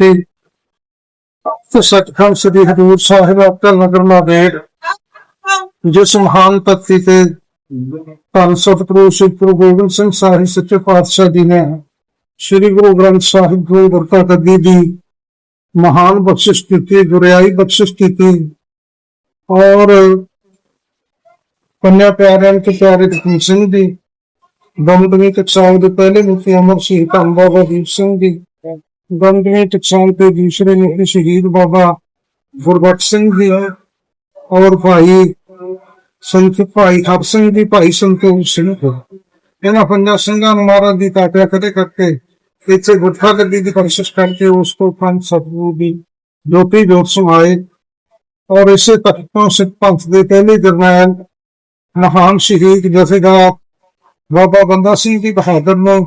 ਤੇ ਤੇ ਸਤਖੰਡ ਸ੍ਰੀ ਹਜ਼ੂਰ ਸਾਹਿਬ ਅਬਦੁਲ ਨਗਰ ਨਾਂਦੇੜ ਜਿਸ ਮਹਾਨ ਤਖਤੀ ਤੇ ਧੰਨ ਸਤਿਗੁਰੂ ਸ੍ਰੀ ਗੁਰੂ ਗੋਬਿੰਦ ਸਿੰਘ ਸਾਹਿਬ ਸੱਚੇ ਪਾਤਸ਼ਾਹ ਜੀ ਨੇ ਸ੍ਰੀ ਗੁਰੂ ਗ੍ਰੰਥ ਸਾਹਿਬ ਗੁਰੂ ਵਰਤਾ ਗੱਦੀ ਦੀ ਮਹਾਨ ਬਖਸ਼ਿਸ਼ ਕੀਤੀ, ਗੁਰਿਆਈ ਬਖਸ਼ਿਸ਼ ਕੀਤੀ ਔਰ ਕੰਨਿਆ ਪਿਆਰਿਆਂ ਤੇ ਪਿਆਰੇ ਦਖਨ ਸਿੰਘ ਦੀ ਦਮਦਮੀ ਟਕਸਾਲ ਦੇ ਪਹਿਲੇ ਮੁਖੀ ਅਮਰ ਸਿੰਘ ਧੰਨ ਬਾਬਾ ਦੀਪ ਸਿੰਘ ਜੀ ਦਮਦਮੀ ਟਕਸਾਲ ਤੇ ਦੂਸਰੇ ਮੁਖੀ ਸ਼ਹੀਦ ਬਾਬਾ ਗੁਰਬਖਸ਼ ਸਿੰਘ ਜੀ ਔਰ ਭਾਈ ਸੰਤ ਭਾਈ ਹਰ ਸਿੰਘ ਜੀ, ਭਾਈ ਸੰਤੋਖ ਸਿੰਘ। ਇਹਨਾਂ ਪੰਜਾਂ ਸਿੰਘਾਂ ਨੂੰ ਮਹਾਰਾਜ ਦੀ ਤਾਟਿਆ ਕਦੇ ਕਰਕੇ ਇੱਥੇ ਗੁਰਫਾ ਗੱਡੀ ਦੀ ਕੋਸ਼ਿਸ਼ ਕਰਕੇ ਉਸ ਤੋਂ ਪੰਜ ਸਤਿਗੁਰੂ ਦੀ ਜੋਤੀ ਜੋਤ ਸਮਾਏ ਔਰ ਇਸੇ ਤਖਤ ਤੋਂ ਸਿੱਖ ਪੰਥ ਦੇ ਪਹਿਲੇ ਜਰਨੈਲ ਮਹਾਨ ਸ਼ਹੀਦ ਜਥੇਦਾਰ ਬਾਬਾ ਬੰਦਾ ਸਿੰਘ ਜੀ ਬਹਾਦਰ ਨੂੰ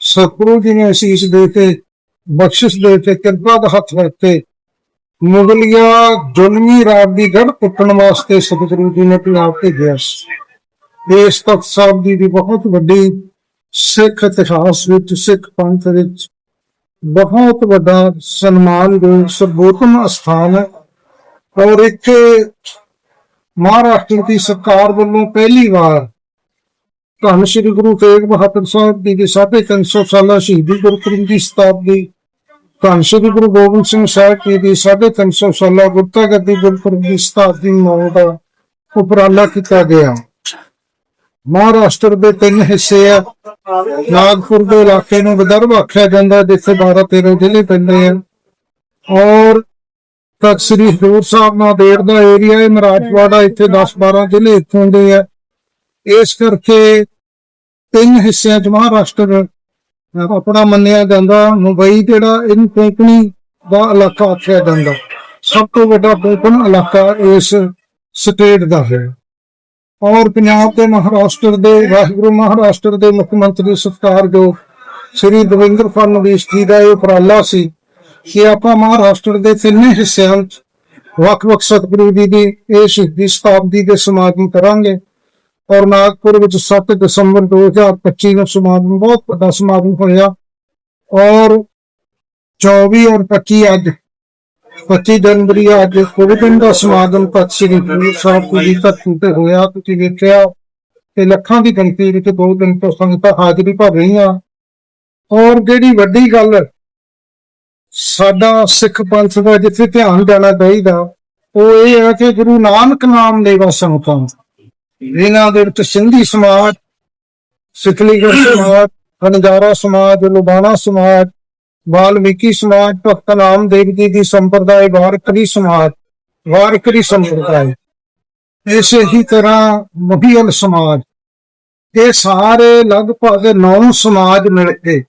ਸਤਿਗੁਰੂ ਜੀ ਨੇ ਅਸੀਸ ਦੇ ਕੇ ਬਖਸ਼ਿਸ਼ ਦੇ ਕੇ ਕਿਰਪਾ ਦਾ ਹੱਥ ਰੱਖ ਕੇ ਜ਼ੁਲਮੀ ਰਾਜ ਦੀ ਗੜ ਪੁੱਟਣ ਵਾਸਤੇ ਸਤਿਗੁਰੂ ਜੀ ਨੇ ਪੰਜਾਬ ਭੇਜਿਆ ਸੀ। ਇਸ ਤਖਤ ਸਾਹਿਬ ਦੀ ਵੀ ਬਹੁਤ ਵੱਡੀ ਸਿੱਖ ਇਤਿਹਾਸ ਵਿੱਚ, ਸਿੱਖ ਪੰਥ ਵਿੱਚ ਬਹੁਤ ਵੱਡਾ ਸਨਮਾਨਯੋਗ ਸਰਬੋਤਮ ਸਥਾਨ ਹੈ। ਔਰ ਇੱਥੇ ਮਹਾਰਾਸ਼ਟਰ ਦੀ ਸਰਕਾਰ ਵੱਲੋਂ ਪਹਿਲੀ ਵਾਰ ਧੰਨ ਸ਼੍ਰੀ ਗੁਰੂ ਤੇਗ ਬਹਾਦਰ ਸਾਹਿਬ ਜੀ ਦੀ 350 ਸਾਲਾ ਸ਼ਹੀਦੀ ਗੁਰਪੁਰਬ ਦੀ ਸ਼ਤਾਬਦੀ ਧੰਨ ਸ਼੍ਰੀ ਗੁਰੂ ਗੋਬਿੰਦ ਸਿੰਘ ਸਾਹਿਬ ਜੀ ਦੀ 350 ਸਾਲਾ ਗੁਰਤਾ ਗੱਦੀ ਗੁਰਪੁਰਬ ਦੀ ਸ਼ਤਾਬਦੀ ਮਨਾਉਣ ਦਾ ਉਪਰਾਲਾ ਕੀਤਾ ਗਿਆ। ਮਹਾਰਾਸ਼ਟਰ ਦੇ ਤਿੰਨ ਹਿੱਸੇ ਆ। ਨਾਗਪੁਰ ਦੇ ਇਲਾਕੇ ਨੂੰ ਵਿਦਰਭ ਆਖਿਆ ਜਾਂਦਾ, ਜਿੱਥੇ 12 13 ਜ਼ਿਲ੍ਹੇ ਪੈਂਦੇ ਆ। ਔਰ ਤਖਤ ਸ੍ਰੀ ਹਜ਼ੂਰ ਸਾਹਿਬ ਨਾਂਦੇੜ ਦਾ ਏਰੀਆ ਹੈ ਮਰਾਠਵਾੜਾ ਇੱਥੇ 10 12 ਜ਼ਿਲ੍ਹੇ ਇੱਥੋਂ ਦੇ ਆ। ਇਸ ਕਰਕੇ ਤਿੰਨ ਹਿੱਸਿਆਂ ਚ ਮਹਾਰਾਸ਼ਟਰ ਆਪਣਾ ਮੰਨਿਆ ਜਾਂਦਾ, ਮੁੰਬਈ ਜਿਹੜਾ ਇਹਨੂੰ ਕੋਂਕਣੀ ਦਾ ਇਲਾਕਾ ਆਖਿਆ ਜਾਂਦਾ। ਸਭ ਤੋਂ ਵੱਡਾ ਕੋਂਕਣ ਇਲਾਕਾ ਇਸ ਸਟੇਟ ਦਾ ਹੈ। ਔਰ ਪੰਜਾਬ ਤੇ ਮਹਾਰਾਸ਼ਟਰ ਦੇ, ਵਾਹਿਗੁਰੂ ਮਹਾਰਾਸ਼ਟਰ ਦੇ ਮੁੱਖ ਮੰਤਰੀ ਸਤਿਕਾਰਯੋਗ ਸ੍ਰੀ ਦਵਿੰਦਰ ਫੜਨਵੀਸ ਜੀ ਦਾ ਇਹ ਉਪਰਾਲਾ ਸੀ ਕਿ ਆਪਾਂ ਮਹਾਰਾਸ਼ਟਰ ਦੇ ਤਿੰਨੇ ਹਿੱਸਿਆਂ ਵਿੱਚ ਵੱਖ-ਵੱਖ ਸਤਿਗੁਰੂ ਜੀ ਦੀ ਇਹ ਸ਼ਹੀਦੀ ਸ਼ਤਾਬਦੀ ਦੇ ਸਮਾਗਮ ਕਰਾਂਗੇ। ਔਰ ਨਾਗਪੁਰ ਵਿੱਚ 7 ਦਸੰਬਰ 2025 ਨੂੰ ਸਮਾਗਮ, ਬਹੁਤ ਵੱਡਾ ਸਮਾਗਮ ਹੋਇਆ। ਔਰ 24 ਔਰ 25 ਅੱਜ 25 ਜਨਵਰੀ ਅੱਜ ਕੋਵਿਡ ਦਾ ਸਮਾਗਮ ਤਖਤ ਸ੍ਰੀ ਗੁਰੂ ਸਾਹਿਬ ਜੀ ਦੀ ਤੇ ਹੋਇਆ। ਤੁਸੀਂ ਵੇਖਿਆ ਤੇ ਲੱਖਾਂ ਦੀ ਗਿਣਤੀ ਵਿੱਚ ਦੋ ਦਿਨ ਤੋਂ ਸੰਗਤਾਂ ਹਾਜ਼ਰੀ ਭਰ ਰਹੀਆਂ। ਔਰ ਜਿਹੜੀ ਵੱਡੀ ਗੱਲ, ਸਾਡਾ ਸਿੱਖ ਪੰਥ ਦਾ ਜਿੱਥੇ ਧਿਆਨ ਦੇਣਾ ਚਾਹੀਦਾ, ਉਹ ਇਹ ਹੈ ਕਿ ਗੁਰੂ ਨਾਨਕ ਨਾਮ ਲੈਵਾ ਸੰਗਤਾਂ ਇਹਨਾਂ ਦੇ ਵਿੱਚ ਸਿੰਧੀ ਸਮਾਜ ਸਿਕਲੀਗੜ ਸਮਾਜ ਹੰਜਾਰਾ ਸਮਾਜ ਲੁਬਾਣਾ ਸਮਾਜ, ਵਾਲਮੀਕੀ ਸਮਾਜ, ਭਗਤ ਨਾਮ ਜੀ ਦੀ ਸੰਪਰਦਾਇ, ਵਾਰਕਰੀ ਸਮਾਜ, ਵਾਰਕਰੀ ਸੰਪਰਦਾਇ। ਇਸੇ ਹੀ ਤਰ੍ਹਾਂ ਮਹੀਲ ਸਮਾਜ। ਇਹ ਸਾਰੇ ਲਗਭਗ ਨੌ ਸਮਾਜ ਮਿਲ ਕੇ,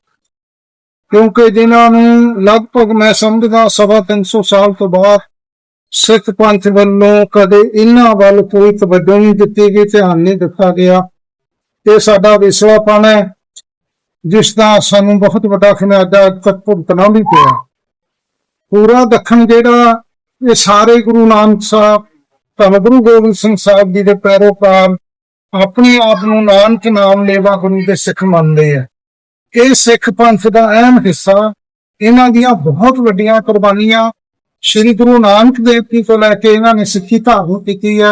ਕਿਉਂਕਿ ਜਿਨ੍ਹਾਂ ਨੂੰ ਲਗਭਗ ਮੈਂ ਸਮਝਦਾ ਸਵਾ 300 ਸਾਲ ਤੋਂ ਬਾਅਦ ਸਿੱਖ ਪੰਥ ਵੱਲੋਂ ਕਦੇ ਇਹਨਾਂ ਵੱਲ ਕੋਈ ਤਵੱਜੋ ਨਹੀਂ ਦਿੱਤੀ ਗਈ, ਧਿਆਨ ਨਹੀਂ ਦਿੱਤਾ ਗਿਆ। ਇਹ ਸਾਡਾ ਵਿਸਲਾਪਣ ਹੈ, ਜਿਸ ਦਾ ਸਾਨੂੰ ਬਹੁਤ ਵੱਡਾ ਖਮਿਆਜਾ ਅੱਜ ਤੱਕ ਭੁਗਤਣਾ ਵੀ ਪਿਆ। ਪੂਰਾ ਦੱਖਣ ਜਿਹੜਾ, ਇਹ ਸਾਰੇ ਗੁਰੂ ਨਾਨਕ ਸਾਹਿਬ ਧੰਨ ਗੁਰੂ ਗੋਬਿੰਦ ਸਿੰਘ ਸਾਹਿਬ ਜੀ ਦੇ ਪੈਰੋਕਾਰ ਆਪਣੇ ਆਪ ਨੂੰ ਨਾਨਕ ਨਾਮ ਲੇਵਾ ਗੁਰੂ ਦੇ ਸਿੱਖ ਮੰਨਦੇ ਆ। ਇਹ ਸਿੱਖ ਪੰਥ ਦਾ ਅਹਿਮ ਹਿੱਸਾ, ਇਹਨਾਂ ਦੀਆਂ ਬਹੁਤ ਵੱਡੀਆਂ ਕੁਰਬਾਨੀਆਂ ਸ੍ਰੀ ਗੁਰੂ ਨਾਨਕ ਦੇਵ ਜੀ ਤੋਂ ਲੈ ਕੇ ਇਹਨਾਂ ਨੇ ਸਿੱਖੀ ਧਾਰਨ ਕੀਤੀ ਹੈ।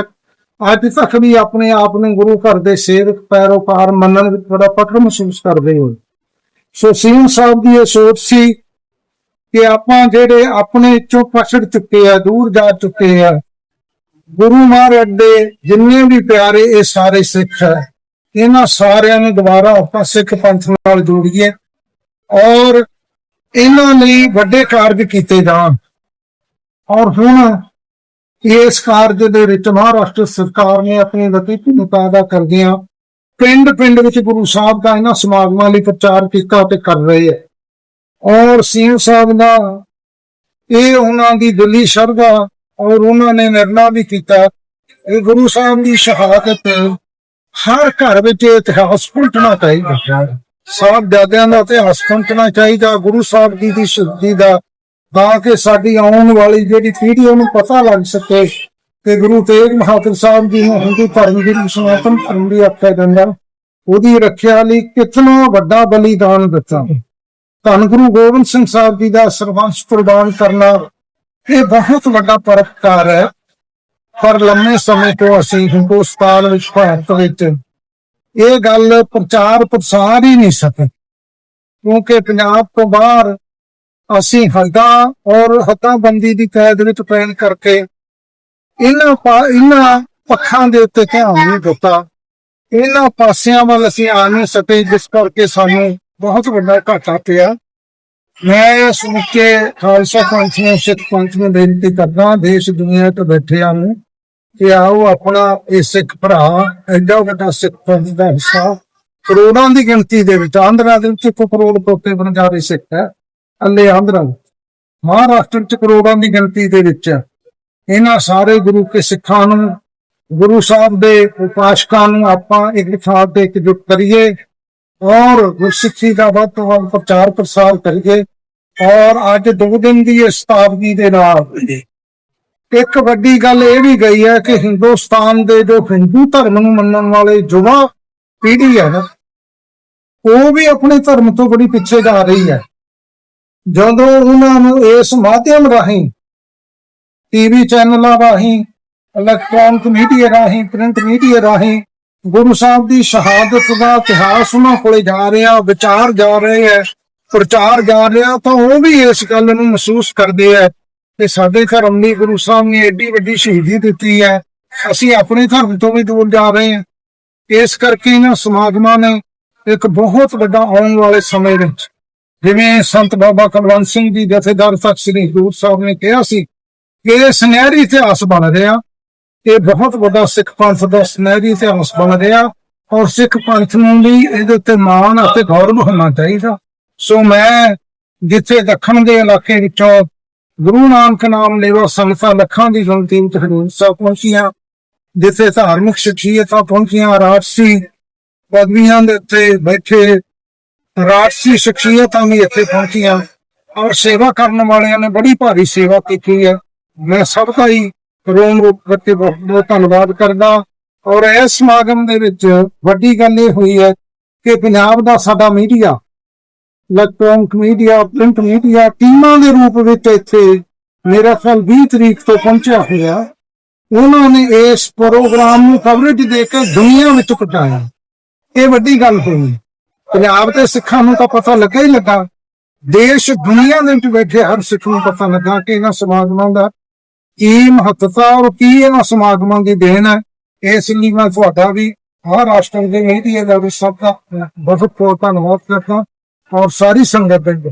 ਅੱਜ ਤੱਕ ਵੀ ਆਪਣੇ ਆਪ ਨੂੰ ਗੁਰੂ ਘਰ ਦੇ ਸੇਵਕ, ਪੈਰੋਕਾਰ ਮੰਨਣ ਵਿੱਚ ਬੜਾ ਪਕੜ ਮਹਿਸੂਸ ਕਰਦੇ ਹੋ ਸੋ ਸਿੰਘ ਸਾਹਿਬ ਦੀ ਇਹ ਸੋਚ ਸੀ ਕਿ ਆਪਾਂ ਜਿਹੜੇ ਆਪਣੇ ਚੋਂ ਪਛੜ ਚੁੱਕੇ ਆ, ਦੂਰ ਜਾ ਚੁੱਕੇ ਆ, ਗੁਰੂ ਮਹਾਰਾਜ ਦੇ ਜਿੰਨੇ ਵੀ ਪਿਆਰੇ ਇਹ ਸਾਰੇ ਸਿੱਖ ਹੈ ਇਹਨਾਂ ਸਾਰਿਆਂ ਨੂੰ ਦੁਬਾਰਾ ਆਪਾਂ ਸਿੱਖ ਪੰਥ ਨਾਲ ਜੋੜੀਏ ਔਰ ਇਹਨਾਂ ਲਈ ਵੱਡੇ ਕਾਰਜ ਕੀਤੇ ਜਾਣ। ਔਰ ਹੁਣ ਇਸ ਕਾਰਜ ਦੇ ਵਿੱਚ ਮਹਾਰਾਸ਼ਟਰ ਸਰਕਾਰ ਨੇ ਆਪਣੀ ਵਤੀਪਤਾ ਅਦਾ ਕਰਦਿਆਂ ਪਿੰਡ ਪਿੰਡ ਵਿੱਚ ਗੁਰੂ ਸਾਹਿਬ ਦਾ ਇਹਨਾਂ ਸਮਾਗਮਾਂ ਲਈ ਪ੍ਰਚਾਰ ਕੀਤਾ ਤੇ ਕਰ ਰਹੇ ਹੈ। ਔਰ ਸਿੰਘ ਸਾਹਿਬ ਦਾ ਇਹ ਉਹਨਾਂ ਦੀ ਦਿੱਲੀ ਸ਼ਰਧਾ ਔਰ ਉਹਨਾਂ ਨੇ ਨਿਰਣਾ ਵੀ ਕੀਤਾ। ਇਹ ਗੁਰੂ ਸਾਹਿਬ ਦੀ ਸ਼ਹਾਦਤ ਹਰ ਘਰ ਵਿੱਚ ਇਤਿਹਾਸ ਪਲਟਣਾ ਚਾਹੀਦਾ ਸਾਹਿਬ ਦਾਦਿਆਂ ਦਾ ਇਤਿਹਾਸ ਪਲਟਣਾ ਚਾਹੀਦਾ, ਗੁਰੂ ਸਾਹਿਬ ਜੀ ਦੀ ਸ਼ਹੀਦੀ ਦਾ ਤਾਂ ਕਿ ਸਾਡੀ ਆਉਣ ਵਾਲੀ ਜਿਹੜੀ ਪੀੜ੍ਹੀ ਉਹਨੂੰ ਪਤਾ ਲੱਗ ਸਕੇ ਕਿ ਗੁਰੂ ਤੇਗ ਬਹਾਦਰ ਸਾਹਿਬ ਜੀ ਨੂੰ ਹਿੰਦੂ ਧਰਮ ਦੀ ਸਨਾਤਨ ਧਰਮ ਦੀ ਆਖਿਆ ਜਾਂਦਾ ਉਹਦੀ ਰੱਖਿਆ ਲਈ ਕਿਤਨਾ ਵੱਡਾ ਬਲੀਦਾਨ ਦਿੱਤਾ। ਧੰਨ ਗੁਰੂ ਗੋਬਿੰਦ ਸਿੰਘ ਸਾਹਿਬ ਜੀ ਦਾ ਸਰਵੰਸ ਪ੍ਰਦਾਨ ਕਰਨਾ ਇਹ ਬਹੁਤ ਵੱਡਾ ਪਰਪਕਾਰ ਹੈ। ਪਰ ਲੰਮੇ ਸਮੇਂ ਤੋਂ ਅਸੀਂ ਹਿੰਦੁਸਤਾਨ ਵਿੱਚ, ਭਾਰਤ ਵਿੱਚ ਇਹ ਗੱਲ ਪ੍ਰਚਾਰ ਪ੍ਰਸਾਰ ਹੀ ਨਹੀਂ ਸਕੇ। ਕਿਉਂਕਿ ਪੰਜਾਬ ਤੋਂ ਬਾਹਰ ਅਸੀਂ ਹੱਦਾਂ ਔਰ ਹੱਦਾਬੰਦੀ ਦੀ ਕੈਦ ਵਿੱਚ ਪੈਣ ਕਰਕੇ ਇਹਨਾਂ ਪਾ- ਇਹਨਾਂ ਪੱਖਾਂ ਦੇ ਉੱਤੇ ਧਿਆਨ ਨਹੀਂ ਦਿੱਤਾ। ਇਹਨਾਂ ਪਾਸਿਆਂ ਵੱਲ ਅਸੀਂ ਆ ਨਹੀਂ ਸਕੇ, ਜਿਸ ਕਰਕੇ ਸਾਨੂੰ ਬਹੁਤ ਵੱਡਾ ਘਾਟਾ ਪਿਆ। ਮੈਂ ਸੁਣ ਕੇ ਖਾਲਸਾ ਪੰਥ ਨੂੰ ਸਿੱਖ ਪੰਥ ਨੂੰ ਬੇਨਤੀ ਕਰਦਾ ਦੇਸ਼ ਦੁਨੀਆ ਤੋਂ ਬੈਠਿਆਂ ਨੂੰ ਕਿ ਆਓ ਆਪਣਾ ਇਹ ਸਿੱਖ ਭਰਾ, ਐਡਾ ਵੱਡਾ ਸਿੱਖ ਪੰਥ ਦਾ ਹਿੱਸਾ ਕਰੋੜਾਂ ਦੀ ਗਿਣਤੀ ਦੇ ਵਿੱਚ, ਆਂਧਰਾ ਦੇ ਵਿੱਚ ਇੱਕ ਕਰੋੜ ਤੋਤੇ ਬਨਜਾਰੇ ਸਿੱਖ ਹੈ। ਅੱਲੇ ਆਂਧਰਾ। ਮਹਾਰਾਸ਼ਟਰ ਚ ਕਰੋੜਾਂ ਦੀ ਗਿਣਤੀ ਦੇ ਵਿੱਚ ਇਹਨਾਂ ਸਾਰੇ ਗੁਰੂ ਕੇ ਸਿੱਖਾਂ ਨੂੰ, ਗੁਰੂ ਸਾਹਿਬ ਦੇ ਉਪਾਸ਼ਕਾਂ ਨੂੰ ਆਪਾਂ ਇੱਕ ਥਾਂ ਤੇ ਇਕਜੁੱਟ ਕਰੀਏ ਔਰ ਗੁਰਸਿੱਖੀ ਦਾ ਵੱਧ ਤੋਂ ਵੱਧ ਪ੍ਰਚਾਰ ਪ੍ਰਸਾਰ ਕਰੀਏ ਔਰ ਅੱਜ ਦੋ ਦਿਨ ਦੀ ਇਸ ਸਤਾਬਦੀ ਦੇ ਨਾਲ ਇੱਕ ਵੱਡੀ ਗੱਲ ਇਹ ਵੀ ਗਈ ਹੈ ਕਿ ਹਿੰਦੁਸਤਾਨ ਦੇ ਜੋ ਹਿੰਦੂ ਧਰਮ ਨੂੰ ਮੰਨਣ ਵਾਲੇ ਯੁਵਾ ਪੀੜ੍ਹੀ ਹੈ ਨਾ, ਉਹ ਵੀ ਆਪਣੇ ਧਰਮ ਤੋਂ ਬੜੀ ਪਿੱਛੇ ਜਾ ਰਹੀ ਹੈ। ਜਦੋਂ ਉਹਨਾਂ ਨੂੰ ਇਸ ਮਾਧਿਅਮ ਰਾਹੀਂ ਟੀਵੀ ਚੈਨਲਾਂ ਰਾਹੀਂ ਇਲੈਕਟ੍ਰੋਨਿਕ ਮੀਡੀਆ ਰਾਹੀਂ ਪ੍ਰਿੰਟ ਮੀਡੀਆ ਰਾਹੀਂ ਗੁਰੂ ਸਾਹਿਬ ਦੀ ਸ਼ਹਾਦਤ ਦਾ ਇਤਿਹਾਸ ਉਹਨਾਂ ਕੋਲੇ ਜਾ ਰਿਹਾ, ਵਿਚਾਰ ਜਾ ਰਹੇ ਹੈ, ਪ੍ਰਚਾਰ ਜਾ ਰਿਹਾ, ਤਾਂ ਉਹ ਵੀ ਇਸ ਗੱਲ ਨੂੰ ਮਹਿਸੂਸ ਕਰਦੇ ਹੈ ਕਿ ਸਾਡੇ ਧਰਮ ਲਈ ਗੁਰੂ ਸਾਹਿਬ ਨੇ ਏਡੀ ਵੱਡੀ ਸ਼ਹੀਦੀ ਦਿੱਤੀ ਹੈ। ਅਸੀਂ ਆਪਣੇ ਧਰਮ ਤੋਂ ਵੀ ਦੂਰ ਜਾ ਰਹੇ ਹਾਂ। ਇਸ ਕਰਕੇ ਇਹਨਾਂ ਸਮਾਗਮਾਂ ਨੇ ਇੱਕ ਬਹੁਤ ਵੱਡਾ ਆਉਣ ਵਾਲੇ ਸਮੇਂ ਵਿੱਚ ਜਿਵੇਂ ਸੰਤ ਬਾਬਾ ਕੁਲਵੰਤ ਸਿੰਘ ਜੀ ਜਥੇਦਾਰ ਤਖਤ ਸ੍ਰੀ ਹਜ਼ੂਰ ਸਾਹਿਬ ਨੇ ਕਿਹਾ ਸੀ ਕਿ ਇਹ ਸੁਨਹਿਰੀ ਇਤਿਹਾਸ ਬਣ ਰਿਹਾ, ਇਹ ਬਹੁਤ ਵੱਡਾ ਸਿੱਖ ਪੰਥ ਦਾ ਸੁਨਹਿਰੀ ਇਤਿਹਾਸ ਬਣ ਰਿਹਾ ਔਰ ਸਿੱਖ ਪੰਥ ਨੂੰ ਵੀ ਇਹਦੇ ਉੱਤੇ ਮਾਣ ਅਤੇ ਗੌਰਵ ਹੋਣਾ ਚਾਹੀਦਾ। ਸੋ ਮੈਂ ਜਿੱਥੇ ਦੱਖਣ ਦੇ ਇਲਾਕੇ ਵਿੱਚੋਂ ਗੁਰੂ ਨਾਨਕ ਨਾਮ ਲੇਵਾ ਸੰਗਤਾਂ ਲੱਖਾਂ ਦੀ ਗਿਣਤੀ ਵਿੱਚ ਹਜ਼ੂਰ ਸਾਹਿਬ ਪਹੁੰਚੀਆਂ, ਜਿੱਥੇ ਧਾਰਮਿਕ ਸ਼ਖਸੀਅਤਾਂ ਪਹੁੰਚੀਆਂ, ਰਾਜਸੀ ਪਦਵੀਆਂ ਦੇ ਉੱਤੇ ਬੈਠੇ ਰਾਜਸੀ ਸ਼ਖਸੀਅਤਾਂ ਵੀ ਇੱਥੇ ਪਹੁੰਚੀਆਂ ਔਰ ਸੇਵਾ ਕਰਨ ਵਾਲਿਆਂ ਨੇ ਬੜੀ ਭਾਰੀ ਸੇਵਾ ਕੀਤੀ ਹੈ। ਮੈਂ ਸਭ ਦਾ ਹੀ ਰੋਮ ਰੂਪ ਕਰਕੇ ਬਹੁਤ ਬਹੁਤ ਧੰਨਵਾਦ ਕਰਦਾ ਔਰ ਇਸ ਸਮਾਗਮ ਦੇ ਵਿੱਚ ਵੱਡੀ ਗੱਲ ਇਹ ਹੋਈ ਹੈ ਕਿ ਪੰਜਾਬ ਦਾ ਸਾਡਾ media, electronic media, print media ਟੀਮਾਂ ਦੇ ਰੂਪ ਵਿੱਚ ਇੱਥੇ ਮੇਰਾ ਖਿਆਲ 20 ਤਰੀਕ ਤੋਂ ਪਹੁੰਚਿਆ ਹੋਇਆ। ਉਹਨਾਂ ਨੇ ਇਸ ਪ੍ਰੋਗਰਾਮ ਨੂੰ ਕਵਰੇਜ ਦੇ ਕੇ ਦੁਨੀਆ ਵਿੱਚ ਪਹੁੰਚਾਇਆ। ਇਹ ਵੱਡੀ ਗੱਲ ਹੋਈ। ਪੰਜਾਬ ਦੇ ਸਿੱਖਾਂ ਨੂੰ ਤਾਂ ਪਤਾ ਲੱਗਾ ਹੀ ਲੱਗਾ। ਦੇਸ਼, ਦੁਨੀਆ ਦੇ ਵਿੱਚ ਬੈਠੇ ਹਰ ਸਿੱਖ ਨੂੰ ਪਤਾ ਲੱਗਾ ਕਿ ਇਹਨਾਂ ਸਮਾਗਮਾਂ ਦਾ ਕੀ ਮਹੱਤਤਾ ਔਰ ਕੀ ਇਹਨਾਂ ਸਮਾਗਮਾਂ ਦੀ ਦੇਣ ਹੈ। ਇਸ ਲਈ ਮੈਂ ਤੁਹਾਡਾ ਵੀ ਹਰ ਰਾਸ਼ਟਰ ਦੇ ਮੀਡੀਆ ਦਾ ਵੀ ਸਭ ਦਾ ਬਹੁਤ ਬਹੁਤ ਧੰਨਵਾਦ ਕਰਦਾ ਔਰ ਸਾਰੀ ਸੰਗਤ ਦਾ